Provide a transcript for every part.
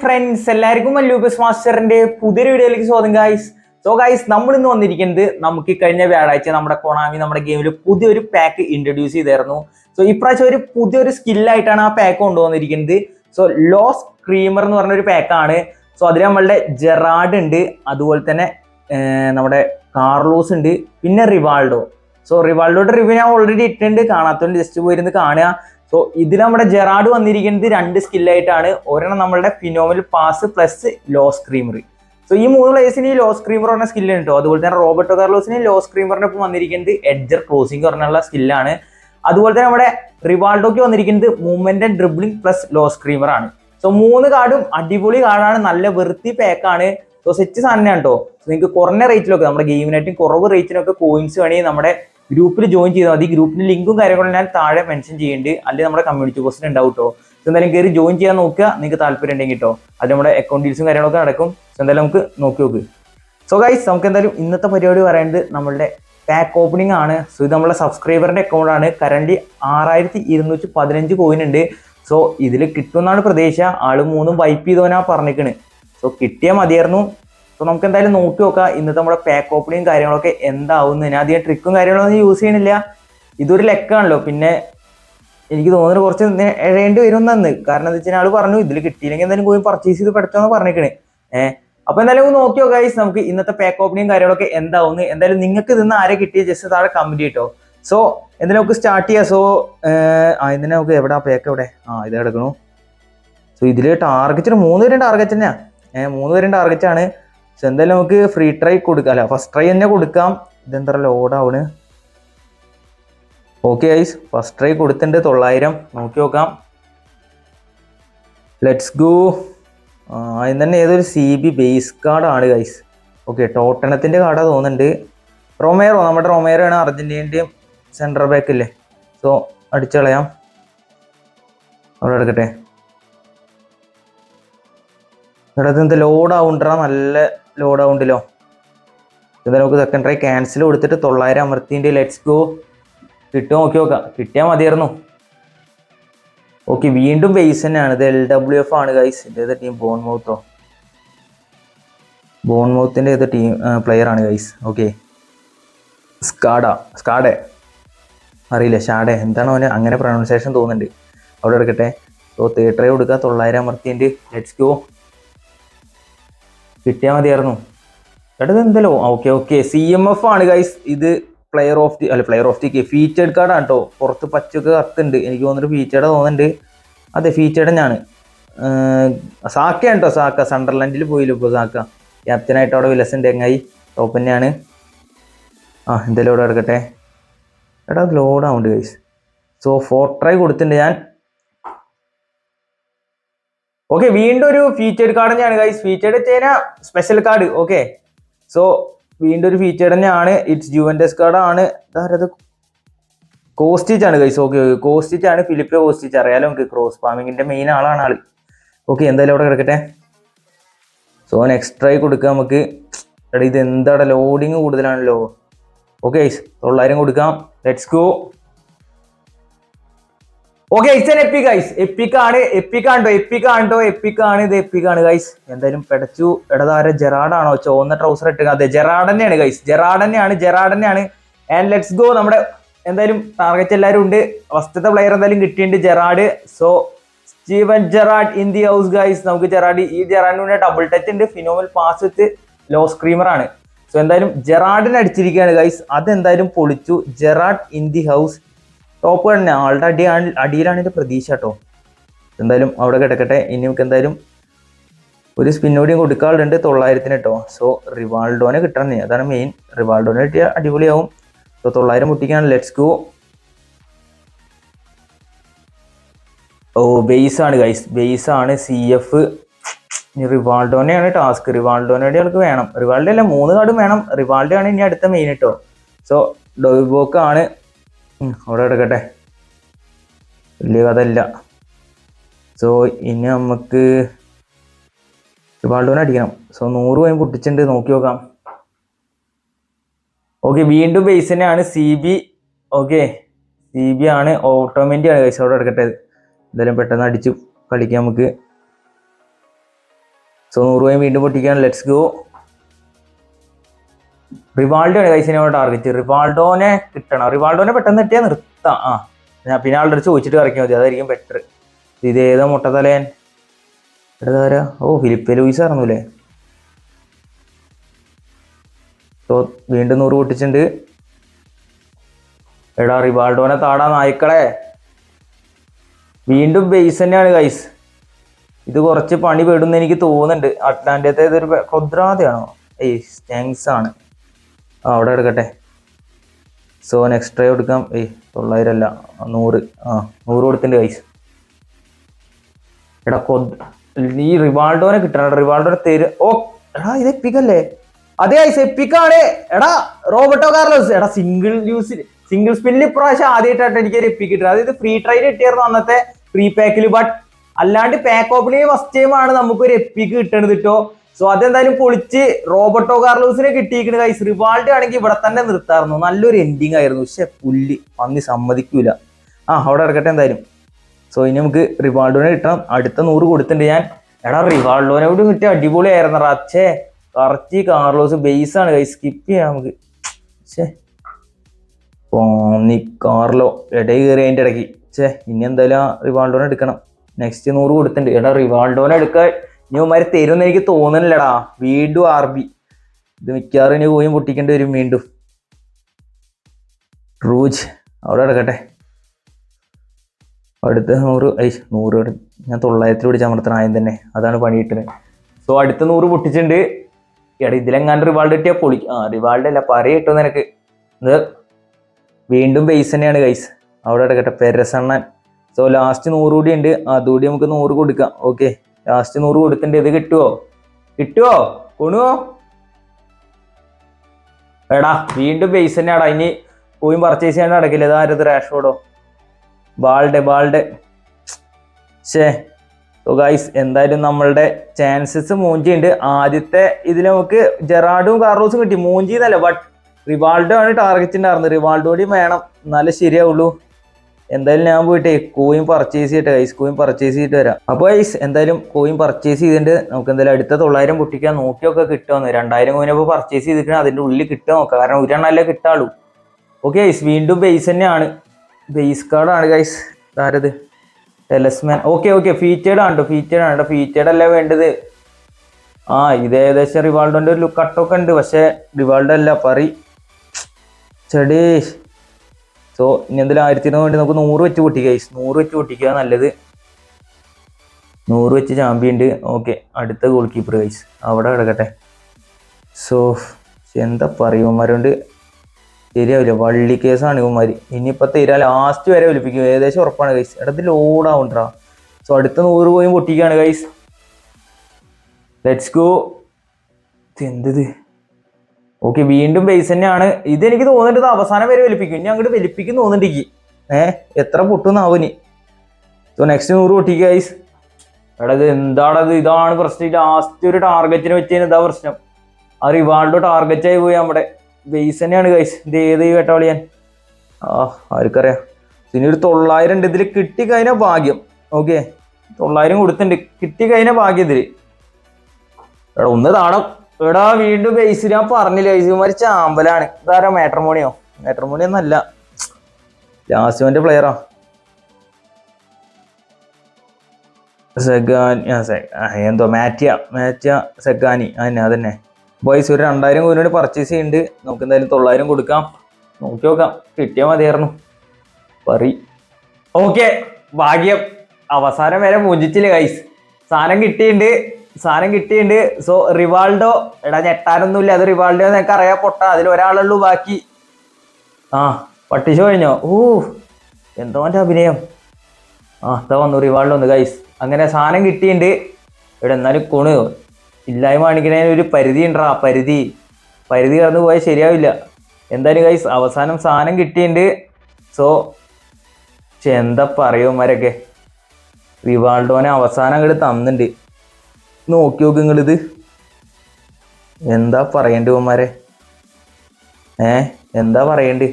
Friends എല്ലാവർക്കും ലൂബസ് മാസ്റ്ററിന്റെ പുതിയൊരു വീഡിയോയിലേക്ക് സ്വാഗതം ഗൈസ് സോ ഗൈസ് നമ്മൾ ഇന്ന് വന്നിരിക്കുന്നത് നമുക്ക് കഴിഞ്ഞ വ്യാഴാഴ്ച നമ്മുടെ കൊണാമി നമ്മുടെ ഗെയിമിൽ പുതിയൊരു പാക്ക് ഇൻട്രൊഡ്യൂസ് ചെയ്തായിരുന്നു. സോ ഇപ്രാവശ്യം ഒരു പുതിയൊരു സ്കില്ലായിട്ടാണ് ആ പാക്ക് കൊണ്ടുവന്നിരിക്കുന്നത്. സോ ലോസ് ക്രീമർ എന്ന് പറഞ്ഞ ഒരു പാക്കാണ് സോ അതിൽ നമ്മളുടെ ജെറാഡ് ഉണ്ട്. അതുപോലെ തന്നെ നമ്മുടെ കാർലോസ് ഉണ്ട്. പിന്നെ റിവാൾഡോ സോ റിവാൾഡോയുടെ റിവ്യൂ ഞാൻ ഓൾറെഡി ഇട്ടിട്ടുണ്ട്. കാണാത്തോണ്ട് ജസ്റ്റ് പോയിരുന്ന് കാണുക. സോ ഇതിൽ നമ്മുടെ ജെറാഡ് വന്നിരിക്കുന്നത് രണ്ട് സ്കില്ലായിട്ടാണ് ഒരെണ്ണം നമ്മളുടെ ഫിനോമിൽ പാസ് പ്ലസ് ലോ സ്ക്രീമറി സോ ഈ മൂന്ന് പ്ലേസിന് ഈ ലോ സ്ക്രീമർ പറഞ്ഞ സ്കില്ല് ഉണ്ട് അതുപോലെ തന്നെ റോബർട്ടോ കാർലോസിന് ലോ സ്ക്രീമറിന് ഒപ്പം വന്നിരിക്കുന്നത് എഡ്ജർ ക്രോസിംഗ് പറഞ്ഞുള്ള സ്കില്ലാണ് അതുപോലെ തന്നെ നമ്മുടെ റിവാൾഡോക്ക് വന്നിരിക്കുന്നത് movement and dribbling plus low screamer ആണ്. സോ മൂന്ന് കാർഡും അടിപൊളി കാർഡാണ് നല്ല വൃത്തി പാക്കാണ് സോ സെറ്റ് സാധനമാണ് കേട്ടോ നിങ്ങൾക്ക് കുറഞ്ഞ റേറ്റിലൊക്കെ നമ്മുടെ ഗെയിമിനായിട്ടും കുറവ് റേറ്റിനൊക്കെ കോയിൻസ് വേണമെങ്കിൽ നമ്മുടെ ഗ്രൂപ്പിൽ ജോയിൻ ചെയ്താൽ മതി. ഗ്രൂപ്പിന്റെ ലിങ്കും കാര്യങ്ങളും ഞാൻ താഴെ മെൻഷൻ ചെയ്യുന്നുണ്ട് അല്ലെങ്കിൽ നമ്മുടെ കമ്മ്യൂണിറ്റി പോസ്റ്റിൽ ഉണ്ടാവും കേട്ടോ എന്തായാലും കയറി ജോയിൻ ചെയ്യാൻ നോക്കുക. നിങ്ങൾക്ക് താല്പര്യം ഉണ്ടെങ്കിൽ കേട്ടോ അത് നമ്മുടെ അക്കൗണ്ട് ഡീൽസും കാര്യങ്ങളൊക്കെ നടക്കും. സോ എന്തായാലും നമുക്ക് നോക്കി നോക്ക്. സോ ഗൈസ് നമുക്ക് എന്തായാലും ഇന്നത്തെ പരിപാടി പറയുന്നത് നമ്മളുടെ പാക്ക് ഓപ്പണിംഗ് ആണ്. സോ ഇത് നമ്മളെ സബ്സ്ക്രൈബറിന്റെ അക്കൗണ്ട് ആണ്. കറന്റ് ആറായിരത്തി ഇരുന്നൂറ്റി പതിനഞ്ച് കോയിൻ ഉണ്ട്. സോ ഇതിൽ കിട്ടുമെന്നാണ് പ്രതീക്ഷ. ആൾ മൂന്നും വൈപ്പ് ചെയ്തോനാ പറഞ്ഞിക്കണ്. സോ കിട്ടിയാൽ മതിയായിരുന്നു. സോ നമുക്ക് എന്തായാലും നോക്കി നോക്കാം. ഇന്നത്തെ നമ്മുടെ പാക്ക് ഓപ്പണിങ് കാര്യങ്ങളൊക്കെ എന്താവും ഞാൻ അധികം ട്രിക്കും കാര്യങ്ങളൊന്നും യൂസ് ചെയ്യണില്ല. ഇതൊരു ലെക്കാണല്ലോ. പിന്നെ എനിക്ക് തോന്നുന്നു കുറച്ച് എഴേണ്ടി വരും അന്ന് കാരണം എന്താ വെച്ചാൽ ആൾ പറഞ്ഞു ഇതിൽ കിട്ടിയില്ലെങ്കിൽ എന്തായാലും പോയി പർച്ചേസ് ചെയ്ത് പഠിച്ചോന്ന് പറഞ്ഞിരിക്കണേ. ഏഹ് അപ്പൊ എന്തായാലും നോക്കിയോ ഗൈസ് നമുക്ക് ഇന്നത്തെ പാക്ക് ഓപ്പണിങ് കാര്യങ്ങളൊക്കെ എന്താവും എന്തായാലും നിങ്ങൾക്ക് ഇതിന്ന് ആരെ കിട്ടിയ ജസ്റ്റ് താഴെ കമന്റ് കിട്ടോ സോ എന്തിനാ നമുക്ക് സ്റ്റാർട്ട് ചെയ്യാം? സോ ആ എന്തിനാ നമുക്ക് എവിടെ പാക്ക് എവിടെ? ആ ഇത് കിടക്കണു സോ ഇതിൽ ടാർഗറ്റിന് മൂന്ന് പേരും ടാർഗറ്റ് തന്നെയാ. ഏഹ് മൂന്ന് പേരും ടാർഗറ്റ് ആണ്. സോ എന്തായാലും നമുക്ക് ഫ്രീ ട്രൈ കൊടുക്കാം. അല്ല ഫസ്റ്റ് ട്രൈ തന്നെ കൊടുക്കാം. ഇതെന്താ ലോഡാവണ് ഓക്കെ ഐസ് ഫസ്റ്റ് ട്രൈ കൊടുത്തിട്ടുണ്ട് തൊള്ളായിരം. നോക്കി നോക്കാം. ലെറ്റ്സ് ഗോ അതിന് തന്നെ ഏതൊരു സി ബി ബേസ് കാർഡാണ് ഗൈസ് ഓക്കെ ടോട്ടണത്തിന്റെ കാർഡാണ് തോന്നുന്നുണ്ട്. റൊമേറോ നമ്മുടെ റൊമേറോ ആണ് അർജന്റീനന്റെയും സെൻട്രൽ ബാക്ക് അല്ലേ സോ അടിച്ചു കളയാം അവിടെ എടുക്കട്ടെ. ഇവിടെ ഇത് ലോഡ് ആവുണ്ടറാ നല്ല ലോഡ് ആവുണ്ടല്ലോ ഇത് നമുക്ക് സെക്കൻഡ് ട്രൈ ക്യാൻസൽ കൊടുത്തിട്ട് തൊള്ളായിരം അമർത്തിന്റെ ലെറ്റ്സ് ഗോ കിട്ടുമോ നോക്കി നോക്കാം. കിട്ടിയാൽ മതിയായിരുന്നു. ഓക്കെ വീണ്ടും ബേസ് തന്നെയാണ്. ഇത് എൽ ഡബ്ല്യു എഫ് ആണ് ഗൈസ് ഏത് ടീം ബോൺ മൗത്തോ ബോൺ മൗത്തിന്റെ ഏത് ടീം പ്ലെയർ ആണ് ഗൈസ് ഓക്കെ. സ്കാഡ. സ്കാഡെ. അറിയില്ല ഷാഡെ. എന്താണ് അവന് അങ്ങനെ പ്രൊണൗൺസിയേഷൻ തോന്നുന്നുണ്ട്. അവിടെ എടുക്കട്ടെ. സോ തിയേറ്ററേ കൊടുക്കുക. തൊള്ളായിരം അമർത്തിന്റെ ലെറ്റ്സ് ഗോ കിട്ടിയാൽ മതിയായിരുന്നു. ചേട്ടത് എന്തല്ലോ? Okay okay C M F ആണ് ഗൈസ് ഇത് പ്ലെയർ ഓഫ് ദി അല്ല പ്ലെയർ ഓഫ് ദി ഫീച്ചേർഡ് കാർഡാണ് കേട്ടോ പുറത്ത് പച്ചൊക്കെ കത്തുണ്ട് എനിക്ക് തോന്നുന്നു ഫീച്ചേർഡ് തോന്നുന്നുണ്ട്. അതെ ഫീച്ചേർഡ് തന്നെയാണ്. സാക്കയാണ് കേട്ടോ സാക്ക. സണ്ടർലാൻഡിൽ പോയില്ലോ ഇപ്പോൾ സാക്ക? ക്യാപ്റ്റനായിട്ട് അവിടെ വിലസുണ്ട് എങ്ങായി ടോപ്പ് തന്നെയാണ്. ആ എന്തായാലും ഇവിടെ എടുക്കട്ടെ എടാ ലോഡ് ആവുന്നുണ്ട് ഗൈസ് സോ ഫോർ ട്രൈ കൊടുത്തിട്ടുണ്ട്. ഞാൻ ഓക്കെ വീണ്ടും ഒരു ഫീച്ചേർഡ് കാർഡ് തന്നെയാണ് ഗൈസ് ഫീച്ചേർഡ് വെച്ചാൽ സ്പെഷ്യൽ കാർഡ് ഓക്കെ സോ വീണ്ടും ഒരു ഫീച്ചേർഡ് തന്നെയാണ്. ഇറ്റ്സ് ജുവന്റസ് കാർഡാണ് ഇതാരത് കോസ്റ്റിച്ച് ആണ് ഗൈസ് ഓക്കെ കോസ്റ്റിച്ച് ആണ്. ഫിലിപ്പ് കോസ്റ്റിച്ച് അറിയാലോ നമുക്ക് ക്രോസ് ഫാമിങ്ങിന്റെ മെയിൻ ആളാണ് ആൾ. ഓക്കെ എന്തായാലും അവിടെ കിടക്കട്ടെ. സോ എക്സ്ട്രാ ട്രൈ കൊടുക്കുക നമുക്ക്. എടാ ഇത് എന്താടാ? ലോഡിങ് കൂടുതലാണല്ലോ. ഓക്കെ ഗൈസ് തൊള്ളായിരം കൊടുക്കാം. Let's go okay it's an epic guys എപ്പിക്കാണ് എപ്പിക്കാണ്ടോ എപ്പിക്കാണ്ടോ എപ്പിക്കാണ് ഇത് എപ്പിക്കാണ് ഗൈസ് എന്തായാലും പെടച്ചു. ഇടതാര ജെറാഡാണോ ചോന്ന ട്രൗസർ ഇട്ട് അതെ ജെറാഡ് തന്നെയാണ് ഗൈസ് ജെറാഡ് തന്നെയാണ് ജെറാഡ് തന്നെയാണ്. ആൻഡ് ലെറ്റ്സ് ഗോ നമ്മുടെ എന്തായാലും ടാർഗറ്റ് എല്ലാവരും ഉണ്ട്. ഫസ്റ്റത്തെ പ്ലെയർ എന്തായാലും കിട്ടിയിട്ടുണ്ട് Gerrard so Steven Gerrard in the house guys നമുക്ക് ജെറാഡ് ഈ ജെറാഡിന് ഡബിൾ ടച്ച് ഉണ്ട്. Phenomenal pass with low screamer ആണ്. സോ എന്തായാലും ജെറാഡിന് അടിച്ചിരിക്കുകയാണ് ഗൈസ് അതെന്തായാലും പൊളിച്ചു. Gerrard in the house top തന്നെ ആളുടെ അടി അടിയിലാണ് എന്റെ പ്രതീക്ഷ കേട്ടോ എന്തായാലും അവിടെ കിടക്കട്ടെ. ഇനി നമുക്ക് എന്തായാലും ഒരു സ്പിന്നോടിയും കൊടുക്കാറുണ്ട് തൊള്ളായിരത്തിന് കേട്ടോ സോ റിവാൾഡോനെ കിട്ടണം അതാണ് മെയിൻ റിവാൾഡോനെ കിട്ടിയ അടിപൊളിയാവും. സോ തൊള്ളായിരം മുട്ടിക്കാണ്. ലെറ്റ്സ് ഗോ ഓ ബേസ് ആണ് ഗൈസ് ബേസ് ആണ് സി എഫ് റിവാൾഡോനെയാണ് ടാസ്ക് റിവാൾഡോനോടെ ആൾക്ക് വേണം. റിവാൾഡോ അല്ല മൂന്ന് കാർഡും വേണം. റിവാൾഡോ ആണ് ഇനി അടുത്ത മെയിൻ കേട്ടോ സോ ഡോബോക്ക് ആണ്. ഉം, അവിടെ എടുക്കട്ടെ. വലിയ കഥയില്ല. സോ ഇനി നമുക്ക് റിവാൾഡോനെ അടിക്കണം. സോ നൂറ് പോയി പൊട്ടിച്ചിട്ടുണ്ട്. നോക്കി നോക്കാം. ഓക്കെ വീണ്ടും ബേസ് തന്നെയാണ്. C B okay C B ആണ് ഓട്ടോമാറ്റിക് ആണ് കൈസ് അവിടെ എടുക്കട്ടെ. എന്തായാലും പെട്ടെന്ന് അടിച്ചു. കളിക്കാം നമുക്ക്. സോ നൂറ് പോയി വീണ്ടും പൊട്ടിക്കാൻ ലെറ്റ്സ് ഗോ റിവാൾഡോ ആണ് കൈസിനെ ടാർഗറ്റ് റിവാൾഡോനെ കിട്ടണം. റിവാൾഡോനെ പെട്ടെന്ന് കിട്ടിയാൽ നിർത്താം. ആ ഞാൻ പിന്നെ ആളുടെ അടുത്ത് ചോദിച്ചിട്ട് ഇറക്കിയാൽ മതി. അതായിരിക്കും ബെറ്റർ ഇത് ഏതോ മുട്ടത്തലേൻ എടാ ഓ ഫിലിപ്പ് ലൂയിസ് സോ വീണ്ടും നൂറ് പൊട്ടിച്ചിട്ടുണ്ട്. എടാ റിവാൾഡോനെ താടാ നായ്ക്കളെ. വീണ്ടും ബേസ് തന്നെയാണ് ഗൈസ് ഇത് കുറച്ച് പണി പെടുന്ന എനിക്ക് തോന്നുന്നുണ്ട്. അറ്റ്ലാന്റത്തെ ഇതൊരു കൊദ്രാതയാണോ ഏയ് സ്റ്റാങ്സ് ആണ്. അവിടെ എടുക്കട്ടെ. സോ നെക്സ്റ്റ് ട്രൈ കൊടുക്കാം. ഏയ് തൊള്ളായിരം അല്ല നൂറ്. ആ നൂറ് കൊടുത്തിന്റെ ഗൈസ് എടാ കൊ ഈ റിവാൾഡോനെ കിട്ടണം റിവാൾഡോനെ തരും ഓ എടാ ഇത് എപ്പിക്കല്ലേ അതേ ഐസ് എപ്പിക്കാണ് എടാ റോബർട്ടോ കാർലോസ്. എടാ സിംഗിൾ യൂസ് സിംഗിൾ സ്പിന്നിൽ ഇപ്രാവശ്യം ആദ്യമായിട്ടായിട്ട് എനിക്ക് ഒരു എപ്പിക്ക് കിട്ടുന്നത് അതായത് ഫ്രീ ട്രൈൽ കിട്ടിയായിരുന്നു അന്നത്തെ ഫ്രീ പാക്കിൽ ബട്ട് അല്ലാണ്ട് പാക്ക് ഓപ്പണിങ് ഫസ്റ്റ് ടൈം ആണ് നമുക്ക് ഒരു എപ്പിക്ക് കിട്ടണത് കേട്ടോ സോ അതെന്തായാലും പൊളിച്ച് റോബർട്ടോ കാർലോസിനെ കിട്ടിയിരിക്കുന്നത് കൈസ് റിവാൾഡ് ആണെങ്കിൽ ഇവിടെ തന്നെ നിർത്താറുന്നു നല്ലൊരു എൻഡിങ് ആയിരുന്നു. പക്ഷെ പുല്ല്. പന്നി സമ്മതിക്കൂല. ആ അവിടെ ഇറക്കട്ടെ എന്തായാലും. സോ ഇനി നമുക്ക് റിവാൾഡോനെ കിട്ടണം. അടുത്ത നൂറ് കൊടുത്തിട്ടുണ്ട് ഞാൻ. എടാ റിവാൾഡോനെ കൂടി കിട്ടിയ അടിപൊളിയായിരുന്നു റച്ചേ കറക്റ്റ് കാർലോസ് ബേസ് ആണ് കൈ സ്കിപ്പ് ചെയ്യാം നമുക്ക്. ഛേ പോന്നി കാർലോ ഇടയിൽ കയറി അതിന്റെ ഇടയ്ക്ക്. ഛേ ഇനി എന്തായാലും ആ റിവാൾഡോനെ എടുക്കണം. നെക്സ്റ്റ് നൂറ് കൊടുത്തിട്ടുണ്ട്. എടാ റിവാൾഡോനെ എടുക്കാൻ ഇനി ഉമാര് തരുമെന്ന് എനിക്ക് തോന്നണില്ലടാ വീണ്ടും ആർ ബി ഇത് മിക്കവാറും ഇനി പോയി പൊട്ടിക്കേണ്ടി വരും വീണ്ടും. റൂജ് അവിടെ കിടക്കട്ടെ. അടുത്ത നൂറ് ഐ നൂറ് ഞാൻ തൊള്ളായിരത്തിൽ പിടിച്ച് അമർത്തണം ആദ്യം തന്നെ. അതാണ് പണി കിട്ടുന്നത് സോ അടുത്ത നൂറ് പൊട്ടിച്ചിട്ടുണ്ട്. എടാ ഇതിലെങ്ങാണ്ട് റിവാൾഡ് കിട്ടിയാൽ പൊളി ആ റിവാൾഡ് അല്ല പറയ കിട്ടും നിനക്ക്. ഇത് വീണ്ടും ബേസ് തന്നെയാണ് ഗൈസ് അവിടെ കിടക്കട്ടെ പെരസണ്ണൻ. സോ ലാസ്റ്റ് നൂറ് കൂടി ഉണ്ട്. അതുകൂടി നമുക്ക് നൂറ് കൊടുക്കാം. ഓക്കെ ലാസ്റ്റ് നൂറ് കൊടുത്തിട്ടുണ്ട് ഇത് കിട്ടുവോ? കിട്ടുവോ? കൊണുവോ? എടാ വീണ്ടും ബേസ് തന്നെയാടാ. ഇനി പോയി പർച്ചേസ് ചെയ്യാൻ നടക്കില്ല. ഇതാരത് റാഷോടോ ബാൾഡെ ബാൾഡെ. ഷേ സോ ഗൈസ് എന്തായാലും നമ്മളുടെ ചാൻസസ് മൂഞ്ചി ഉണ്ട് ആദ്യത്തെ ഇതിൽ നമുക്ക് ജെറാഡും കാർലോസും കിട്ടി. മൂഞ്ചി എന്നല്ല ബട്ട് റിവാൾഡോ ആണ് ടാർഗറ്റ് ഉണ്ടായിരുന്നത് റിവാൾഡോടി വേണം. എന്നാലേ ശരിയാവുള്ളൂ. എന്തായാലും ഞാൻ പോയിട്ട് കോയിൻ പർച്ചേസ് ചെയ്തിട്ട് ഗൈസ് കോയിൻ പർച്ചേസ് ചെയ്തിട്ട് വരാം. അപ്പോൾ ഗൈസ് എന്തായാലും കോയിൻ പർച്ചേസ് ചെയ്തിട്ട് നമുക്ക് എന്തായാലും അടുത്ത തൊള്ളായിരം പൊട്ടിക്കാൻ നോക്കിയൊക്കെ കിട്ടുമെന്ന്. രണ്ടായിരം കോയിനപ്പോൾ പർച്ചേസ് ചെയ്തിട്ട് അതിന്റെ ഉള്ളിൽ കിട്ടുക നോക്കാം. കാരണം ഒരെണ്ണല്ലേ കിട്ടാളൂ. ഓക്കെ ഗൈസ് വീണ്ടും ബേസ് തന്നെയാണ്. ബേസ് കാർഡാണ് ഗൈസ് ആരത് ടെലസ്മാൻ ഓക്കെ ഓക്കെ ഫീറ്റേഡ് ആണ് കേട്ടോ ഫീറ്റേഡ് ആണ് കേട്ടോ അല്ല വേണ്ടത്? ആ ഇത് ഏകദേശം റിവാൾഡോന്റെ ഒരു ലുക്ക് കട്ടൊക്കെ ഉണ്ട്. പക്ഷെ റിവാൾഡോ അല്ല പറി. ചെടേ സോ ഇനി എന്തെങ്കിലും ആയിരത്തി ഇരുന്നൂറ് വേണ്ടി നമുക്ക് നൂറ് വെച്ച് പൊട്ടിക്കുക ഗൈസ് നൂറ് വെച്ച് പൊട്ടിക്കുക നല്ലത്. നൂറ് വെച്ച് ചാമ്പ്യൻ ഉണ്ട്. ഓക്കെ അടുത്ത ഗോൾ കീപ്പർ ഗൈസ് അവിടെ കിടക്കട്ടെ. സോ എന്താ പറയുമാരുണ്ട് ശരിയാവില്ല. വള്ളി കേസാണ് ഇവന്മാര്. ഇനിയിപ്പോ തീരാ ലാസ്റ്റ് വരെ ഒലിപ്പിക്കും ഏകദേശം ഉറപ്പാണ് ഗൈസ് ഇടത്ത് ലോഡാവുണ്ടാ സോ അടുത്ത നൂറ് പോയി പൊട്ടിക്കുകയാണ് ഗൈസ് ലെറ്റ്സ് ഗോ എന്തത്? ഓക്കെ വീണ്ടും ബേസ് തന്നെയാണ്. ഇത് എനിക്ക് തോന്നുന്നുണ്ട് അവസാനം വരെ വലിപ്പിക്കും. ഇനി അങ്ങോട്ട് വലിപ്പിക്കും എനിക്ക് ഏഹ് എത്ര പൊട്ടുന്നാവും ഇനി? സോ നെക്സ്റ്റ് നൂറ് പൊട്ടിക്കുക ഗൈസ് എടാ ഇത് എന്താണത് ഇതാണ് പ്രശ്നം. ലാസ്റ്റ് ഒരു ടാർഗറ്റിന് വെച്ചതിന് ഇതാ പ്രശ്നം. ആ റിവാൾഡോ ടാർഗറ്റ് ആയി പോയി നമ്മുടെ. ബേസ് തന്നെയാണ് ഗൈസ് ഇത് ഏത് വേട്ടാളിയാൻ? ആ ആർക്കറിയാം. ഇനി ഒരു തൊള്ളായിരം ഉണ്ട്. ഇതിൽ കിട്ടിക്കഴിഞ്ഞാൽ ഭാഗ്യം. ഓക്കെ തൊള്ളായിരം കൊടുത്തിട്ടുണ്ട്. കിട്ടിക്കഴിഞ്ഞാൽ ഭാഗ്യം ഇതിൽ എടാ ഒന്ന് താണം. എടാ വീണ്ടും ബേസ് ഞാൻ പറഞ്ഞില്ല ബേസുമാര് ചാമ്പലാണ്. ഇതാരാ മാട്രമോണിയോ മാട്രമോണിയോ? ഒന്നല്ല ലാസ്റ്റ് പ്ലെയറോ സെഗാനി ആ, സെ- ആ, എന്തോ മാറ്റിയ മാറ്റിയ സെഗാനി. അതന്നെ അതന്നെ. ബോയ്സ് ഒരു രണ്ടായിരം കോയിനോട് പർച്ചേസ് ചെയ്യുന്നുണ്ട് നമുക്ക് എന്തായാലും തൊള്ളായിരം കൊടുക്കാം. നോക്കി നോക്കാം. കിട്ടിയാൽ മതിയായിരുന്നു. പറി. ഓക്കെ ഭാഗ്യം. അവസാനം വരെ മോചിച്ചില്ല ഗൈസ് സാധനം കിട്ടിയിട്ടുണ്ട് സാധനം കിട്ടിയിട്ടുണ്ട് സോ റിവാൾഡോ എടാ ഞെട്ടാനൊന്നുമില്ല അത് റിവാൾഡോ നിനക്ക് അറിയാൻ പൊട്ട അതിൽ ഒരാളുള്ളൂ ബാക്കി. ആ പട്ടിച്ചു കഴിഞ്ഞോ? ഊ എന്തോ എന്റെ അഭിനയം. ആ അതാ വന്നു റിവാൾഡോ ഒന്ന് ഗൈസ് അങ്ങനെ സാധനം കിട്ടിയിട്ടുണ്ട് ഇവിടെ എന്നാലും കൊണ്. ഇല്ലായ്മ കാണിക്കുന്നതിന് ഒരു പരിധി ഉണ്ടാ പരിധി. പരിധി കടന്നു പോയാൽ ശരിയാവില്ല. എന്തായാലും ഗൈസ് അവസാനം സാധനം കിട്ടിയിട്ടുണ്ട് സോ എന്താ പറയുമാരൊക്കെ റിവാൾഡോനെ അവസാനം അങ്ങോട്ട് തന്നിട്ടുണ്ട് നോക്കി നോക്ക് നിങ്ങളിത്. എന്താ പറയണ്ടേ ഉമ്മാരെ ഏ എന്താ പറയണ്ടേ?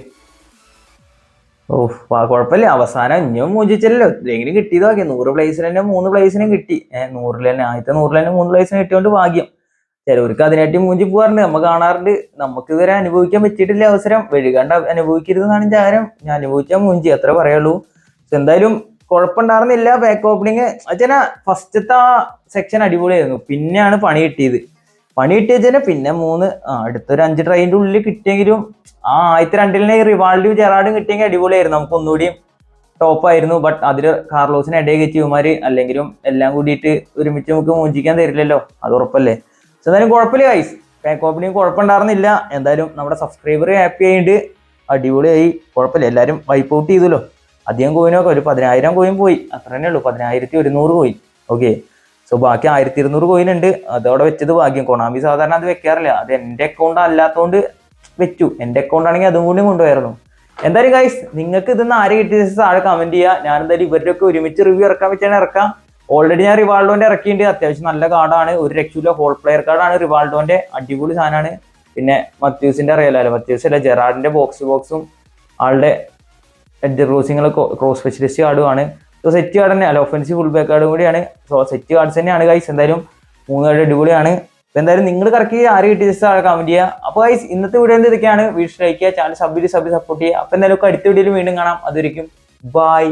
ഓ ആ കുഴപ്പമില്ല. അവസാനം ഇനിയും മോചിച്ചല്ലോ എങ്കിലും കിട്ടിയത് ഭാഗ്യം നൂറ് പ്ലേസിന് തന്നെ മൂന്ന് പ്ലേസിനും കിട്ടി. ഏഹ് നൂറിൽ തന്നെ ആദ്യത്തെ നൂറിൽ തന്നെ മൂന്ന് പ്ലേസിന് കിട്ടിയോണ്ട് ഭാഗ്യം. ചിലവർക്ക് അതിനായിട്ട് മൂഞ്ചി പോകാറുണ്ട് നമ്മൾ കാണാറുണ്ട്. നമുക്ക് ഇതുവരെ അനുഭവിക്കാൻ പറ്റിയിട്ടില്ല അവസരം. വഴുകാണ്ട് അനുഭവിക്കരുതെന്നാണ് എന്റെ ഞാൻ അനുഭവിച്ചാൽ മൂഞ്ചി അത്ര പറയുള്ളൂ. എന്തായാലും കുഴപ്പമുണ്ടായിരുന്നില്ല. ബാക്ക് ഓപ്പണിങ് അച്ഛന ഫസ്റ്റത്തെ ആ സെക്ഷൻ അടിപൊളിയായിരുന്നു. പിന്നെയാണ് പണി കിട്ടിയത്. പണി കിട്ടിയ വെച്ചാൽ പിന്നെ മൂന്ന് ആ അടുത്തൊരു അഞ്ച് ട്രെയിനിന്റെ ഉള്ളിൽ കിട്ടിയെങ്കിലും ആ ആദ്യത്തെ രണ്ടിലിനെ റിവാൾഡും ജെറാർഡും കിട്ടിയെങ്കിൽ അടിപൊളിയായിരുന്നു. നമുക്ക് ഒന്നുകൂടിയും ടോപ്പായിരുന്നു ബട്ട് അതിൽ കാർലോസിന് ഇടയിൽ കയറ്റി ഇവന്മാര് അല്ലെങ്കിലും എല്ലാം കൂടിയിട്ട് ഒരുമിച്ച് നമുക്ക് മോചിക്കാൻ തരില്ലല്ലോ. അത് ഉറപ്പല്ലേ? പക്ഷെ എന്തായാലും കുഴപ്പമില്ല ഗൈസ് ബാക്ക് ഓപ്പണിങ് കുഴപ്പമുണ്ടായിരുന്നില്ല. എന്തായാലും നമ്മുടെ സബ്സ്ക്രൈബർ ഹാപ്പി ആയിട്ട് അടിപൊളിയായി. കുഴപ്പമില്ല. എല്ലാവരും വൈപ്പ് ഔട്ട് ചെയ്തല്ലോ. അധികം കോയിനൊക്കെ ഒരു പതിനായിരം കോയിൻ പോയി. അത്ര തന്നെ ഉള്ളൂ. പതിനായിരത്തി ഒരുന്നൂറ് കോയിൻ ഓക്കെ സോ ബാക്കി ആയിരത്തി ഇരുന്നൂറ് കോയിൻ ഉണ്ട്. അതോടെ വെച്ചത് ഭാഗ്യം. കൊണാമി സാധാരണ അത് വെക്കാറില്ല. അത് എന്റെ അക്കൗണ്ട് അല്ലാത്തതുകൊണ്ട് വെച്ചു. എന്റെ അക്കൗണ്ട് ആണെങ്കിൽ അതും കൂടി കൊണ്ടുപോയായിരുന്നു. എന്തായാലും ഗൈസ് നിങ്ങൾക്ക് ഇതൊന്ന് ആരെ കിട്ടിയ താഴെ കമന്റ് ചെയ്യുക ഞാൻ എന്തായാലും ഇവരുടെയൊക്കെ ഒരുമിച്ച് റിവ്യൂ ഇറക്കാൻ വെച്ചാണ് ഇറക്കാം. ഓൾറെഡി ഞാൻ റിവാൾഡോന്റെ ഇറക്കിയിട്ടുണ്ട്. അത്യാവശ്യം നല്ല കാർഡാണ് ഒരു രക്ഷയില്ല. ഹോൾ പ്ലെയർ കാർഡാണ് റിവാൾഡോന്റെ അടിപൊളി സാധനമാണ്. പിന്നെ മത്യൂസിന്റെ അറിയാലോ മത്യൂസ് അല്ല ജെറാഡിന്റെ ബോക്സ് ബോക്സും ആളുടെ എഡ്ജർ ക്രോസിങ്ങൾ ക്രോസ് സ്പെഷ്യലിസ്റ്റ് കാർഡുമാണ്. സോ സെറ്റ് കാർഡ് തന്നെ. അല്ല ഒഫൻസീവ് ഫുൾ ബാക്ക് കാർഡും കൂടിയാണ്. സോ സെറ്റ് കാർഡ്സ് തന്നെയാണ് ഗൈസ് എന്തായാലും മൂന്ന് കാർഡ് അടിപൊളിയാണ്. എന്തായാലും നിങ്ങൾ കറക്റ്റ് ആര് കിട്ടിയ കമന്റ് ചെയ്യുക. അപ്പോൾ ഗൈസ് ഇന്നത്തെ വീഡിയോ ഇതൊക്കെയാണ്. വീഡിയോ ലൈക്ക് ചെയ്യുക ചാനൽ സബ് ചെയ്ത് സബ് സപ്പോർട്ട് ചെയ്യുക. അപ്പൊ എന്തായാലും അടുത്ത വീഡിയോയിൽ വീണ്ടും കാണാം. അതൊരിക്കും ബൈ